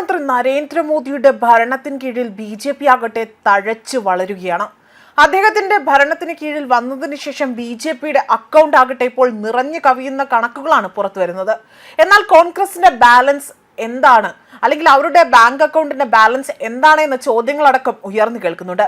പ്രധാനമന്ത്രി നരേന്ദ്രമോദിയുടെ ഭരണത്തിന് കീഴിൽ ബി ജെ പി ആകട്ടെ തഴച്ചു വളരുകയാണ്. അദ്ദേഹത്തിന്റെ ഭരണത്തിന് കീഴിൽ വന്നതിന് ശേഷം ബി ജെ പിയുടെ അക്കൗണ്ട് ആകട്ടെ ഇപ്പോൾ നിറഞ്ഞു കവിയുന്ന കണക്കുകളാണ് പുറത്തു വരുന്നത് എന്നാൽ കോൺഗ്രസിന്റെ ബാലൻസ് എന്താണ്? അല്ലെങ്കിൽ അവരുടെ ബാങ്ക് അക്കൗണ്ടിന്റെ ബാലൻസ് എന്താണ് എന്ന ചോദ്യങ്ങളടക്കം ഉയർന്നു കേൾക്കുന്നുണ്ട്.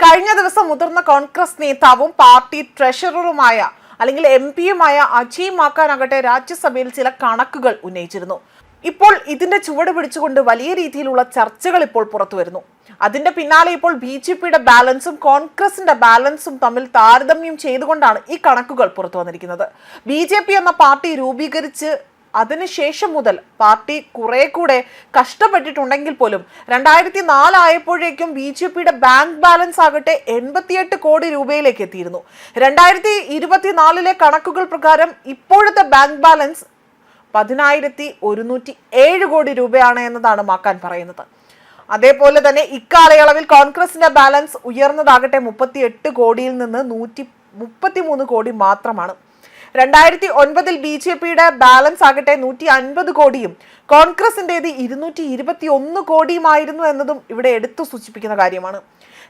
കഴിഞ്ഞ ദിവസം മുതിർന്ന കോൺഗ്രസ് നേതാവും പാർട്ടി ട്രഷററുമായ അല്ലെങ്കിൽ എം പിയുമായ അജയ് മാക്കാനാകട്ടെ രാജ്യസഭയിൽ ചില കണക്കുകൾ ഉന്നയിച്ചിരുന്നു. ഇപ്പോൾ ഇതിന്റെ ചുവട് പിടിച്ചുകൊണ്ട് വലിയ രീതിയിലുള്ള ചർച്ചകൾ ഇപ്പോൾ പുറത്തു വരുന്നു. അതിന്റെ പിന്നാലെ ഇപ്പോൾ ബി ജെ പിയുടെ ബാലൻസും കോൺഗ്രസിന്റെ ബാലൻസും തമ്മിൽ താരതമ്യം ചെയ്തുകൊണ്ടാണ് ഈ കണക്കുകൾ പുറത്തു വന്നിരിക്കുന്നത്. ബി ജെ പി എന്ന പാർട്ടി രൂപീകരിച്ച് അതിനുശേഷം മുതൽ പാർട്ടി കുറെ കൂടെ കഷ്ടപ്പെട്ടിട്ടുണ്ടെങ്കിൽ പോലും രണ്ടായിരത്തി നാലായപ്പോഴേക്കും ബി ജെ പിയുടെ ബാങ്ക് ബാലൻസ് ആകട്ടെ എൺപത്തിയെട്ട് കോടി രൂപയിലേക്ക് എത്തിയിരുന്നു. രണ്ടായിരത്തി ഇരുപത്തിനാലിലെ കണക്കുകൾ പ്രകാരം ഇപ്പോഴത്തെ ബാങ്ക് ബാലൻസ് പതിനായിരത്തി ഒരുന്നൂറ്റി ഏഴ് കോടി രൂപയാണ് എന്നതാണ് മാക്കാൻ പറയുന്നത്. അതേപോലെ തന്നെ ഇക്കാലയളവിൽ കോൺഗ്രസിന്റെ ബാലൻസ് ഉയർന്നതാകട്ടെ മുപ്പത്തി എട്ട് കോടിയിൽ നിന്ന് നൂറ്റി മുപ്പത്തി മൂന്ന് കോടി മാത്രമാണ്. രണ്ടായിരത്തി ഒൻപതിൽ ബി ജെ പിയുടെ ബാലൻസ് ആകട്ടെ നൂറ്റി അൻപത് കോടിയും കോൺഗ്രസിന്റെത് ഇരുന്നൂറ്റി ഇരുപത്തി ഒന്ന് കോടിയുമായിരുന്നു എന്നതും ഇവിടെ എടുത്തു സൂചിപ്പിക്കുന്ന കാര്യമാണ്.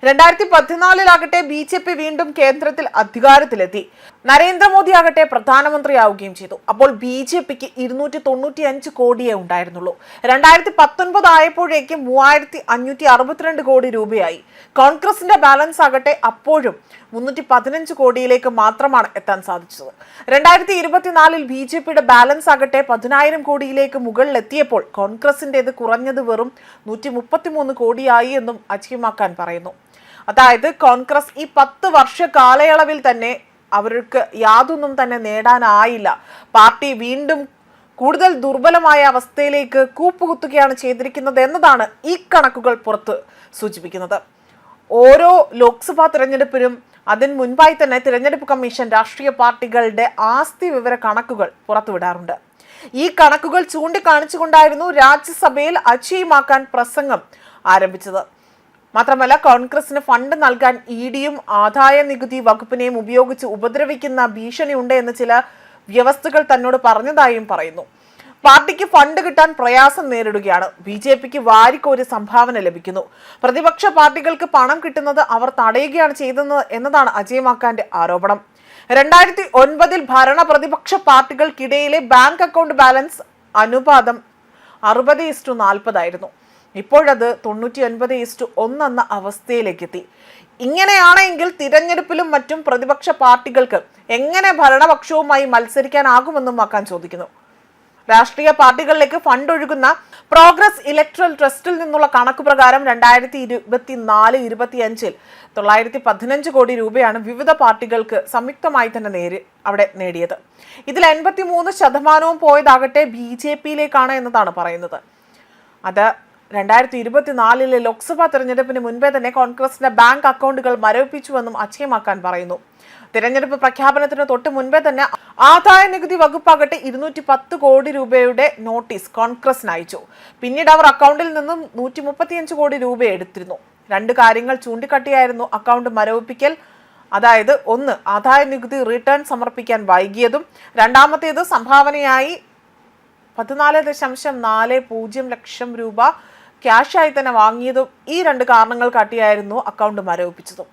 രണ്ടായിരത്തി പതിനാലിലാകട്ടെ ബി ജെ പി വീണ്ടും കേന്ദ്രത്തിൽ അധികാരത്തിലെത്തി. നരേന്ദ്രമോദി ആകട്ടെ പ്രധാനമന്ത്രിയാവുകയും ചെയ്തു. അപ്പോൾ ബി ജെ പിക്ക് ഇരുന്നൂറ്റി തൊണ്ണൂറ്റി അഞ്ച് കോടിയേ ഉണ്ടായിരുന്നുള്ളൂ. രണ്ടായിരത്തി പത്തൊൻപത് ആയപ്പോഴേക്കും മൂവായിരത്തി അഞ്ഞൂറ്റി അറുപത്തിരണ്ട് കോടി രൂപയായി. കോൺഗ്രസിന്റെ ബാലൻസ് ആകട്ടെ അപ്പോഴും മുന്നൂറ്റി പതിനഞ്ച് കോടിയിലേക്ക് മാത്രമാണ് എത്താൻ സാധിച്ചത്. രണ്ടായിരത്തി ഇരുപത്തിനാലിൽ ബി ജെ പിയുടെ ബാലൻസ് ആകട്ടെ പതിനായിരം കോടിയിലേക്ക് മുകളിലെത്തിയപ്പോൾ കോൺഗ്രസിന്റെത് കുറഞ്ഞത് വെറും നൂറ്റി മുപ്പത്തിമൂന്ന് കോടിയായി എന്നും അജീമാക്കാൻ പറയുന്നു. അതായത് കോൺഗ്രസ് ഈ പത്ത് വർഷ കാലയളവിൽ തന്നെ അവർക്ക് യാതൊന്നും തന്നെ നേടാനായില്ല. പാർട്ടി വീണ്ടും കൂടുതൽ ദുർബലമായ അവസ്ഥയിലേക്ക് കൂപ്പുകുത്തുകയാണ് ചെയ്തിരിക്കുന്നത് എന്നതാണ് ഈ കണക്കുകൾ പുറത്ത് സൂചിപ്പിക്കുന്നത്. ഓരോ ലോക്സഭാ തിരഞ്ഞെടുപ്പിനും അതിന് മുൻപായി തന്നെ തിരഞ്ഞെടുപ്പ് കമ്മീഷൻ രാഷ്ട്രീയ പാർട്ടികളുടെ ആസ്തി വിവര കണക്കുകൾ പുറത്തുവിടാറുണ്ട്. ഈ കണക്കുകൾ ചൂണ്ടിക്കാണിച്ചുകൊണ്ടായിരുന്നു രാജ്യസഭയിൽ അജയമാക്കാൻ പ്രസംഗം ആരംഭിച്ചത്. മാത്രമല്ല കോൺഗ്രസിന് ഫണ്ട് നൽകാൻ ഇ ഡിയും ആദായ നികുതി വകുപ്പിനെയും ഉപയോഗിച്ച് ഉപദ്രവിക്കുന്ന ഭീഷണിയുണ്ട് എന്ന് ചില വ്യവസ്ഥകൾ തന്നോട് പറഞ്ഞതായും പറയുന്നു. പാർട്ടിക്ക് ഫണ്ട് കിട്ടാൻ പ്രയാസം നേരിടുകയാണ്. ബി ജെ പിക്ക് വാരിക്കോരി സംഭാവന ലഭിക്കുന്നു. പ്രതിപക്ഷ പാർട്ടികൾക്ക് പണം കിട്ടുന്നത് അവർ തടയുകയാണ് ചെയ്തത് എന്നതാണ് അജയ് മാക്കാന്റെ ആരോപണം. രണ്ടായിരത്തി ഒൻപതിൽ ഭരണ പ്രതിപക്ഷ പാർട്ടികൾക്കിടയിലെ ബാങ്ക് അക്കൗണ്ട് ബാലൻസ് അനുപാതം അറുപത് ഇസ്റ്റു നാൽപ്പതായിരുന്നു ഇപ്പോഴത് തൊണ്ണൂറ്റി ഒൻപത് ഇസ്റ്റു ഒന്നെന്ന അവസ്ഥയിലേക്ക് എത്തി ഇങ്ങനെയാണെങ്കിൽ തിരഞ്ഞെടുപ്പിലും മറ്റും പ്രതിപക്ഷ പാർട്ടികൾക്ക് എങ്ങനെ ഭരണപക്ഷവുമായി മത്സരിക്കാനാകുമെന്നും മക്കാൻ ചോദിക്കുന്നു. രാഷ്ട്രീയ പാർട്ടികളിലേക്ക് ഫണ്ട് ഒഴുകുന്ന പ്രോഗ്രസ് ഇലക്ട്രൽ ട്രസ്റ്റിൽ നിന്നുള്ള കണക്ക് പ്രകാരം രണ്ടായിരത്തി ഇരുപത്തി നാല് തൊള്ളായിരത്തി പതിനഞ്ച് കോടി രൂപയാണ് വിവിധ പാർട്ടികൾക്ക് സംയുക്തമായി തന്നെ നേരി അവിടെ നേടിയത്. ഇതിൽ എൺപത്തി മൂന്ന് ശതമാനവും പോയതാകട്ടെ ബി ജെ പിയിലേക്കാണ് എന്നതാണ് പറയുന്നത്. അത് രണ്ടായിരത്തി ഇരുപത്തിനാലിലെ ലോക്സഭാ തെരഞ്ഞെടുപ്പിന് മുൻപേ തന്നെ കോൺഗ്രസിന്റെ ബാങ്ക് അക്കൗണ്ടുകൾ മരവിപ്പിച്ചുവെന്നും അക്ഷയമാക്കാൻ പറയുന്നു. തിരഞ്ഞെടുപ്പ് പ്രഖ്യാപനത്തിന് തൊട്ട് മുൻപേ തന്നെ ആദായ നികുതി വകുപ്പാകട്ടെ ഇരുന്നൂറ്റി പത്ത് കോടി രൂപയുടെ നോട്ടീസ് കോൺഗ്രസിന് അയച്ചു. പിന്നീട് അവർ അക്കൗണ്ടിൽ നിന്നും നൂറ്റി മുപ്പത്തിയഞ്ച് കോടി രൂപ എടുത്തിരുന്നു. രണ്ട് കാര്യങ്ങൾ ചൂണ്ടിക്കാട്ടിയായിരുന്നു അക്കൗണ്ട് മരവിപ്പിക്കൽ. അതായത് ഒന്ന് ആദായ നികുതി റിട്ടേൺ സമർപ്പിക്കാൻ വൈകിയതും. രണ്ടാമത്തേത് സംഭാവനയായി പതിനാല് ദശാംശം നാല് പൂജ്യം ലക്ഷം രൂപ ക്യാഷായി തന്നെ വാങ്ങിയതും ഈ രണ്ട് കാരണങ്ങൾ കാട്ടിയായിരുന്നു അക്കൗണ്ട് മരവിപ്പിച്ചതും.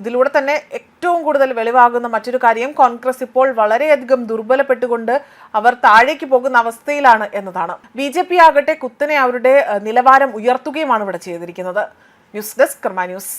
ഇതിലൂടെ തന്നെ ഏറ്റവും കൂടുതൽ വെളിവാകുന്ന മറ്റൊരു കാര്യം കോൺഗ്രസ് ഇപ്പോൾ വളരെയധികം ദുർബലപ്പെട്ടുകൊണ്ട് അവർ താഴേക്ക് പോകുന്ന അവസ്ഥയിലാണ് എന്നതാണ്. ബി ജെ പി ആകട്ടെ കുത്തനെ അവരുടെ നിലവാരം ഉയർത്തുകയുമാണ് ഇവിടെ ചെയ്തിരിക്കുന്നത്. News desk Karma news.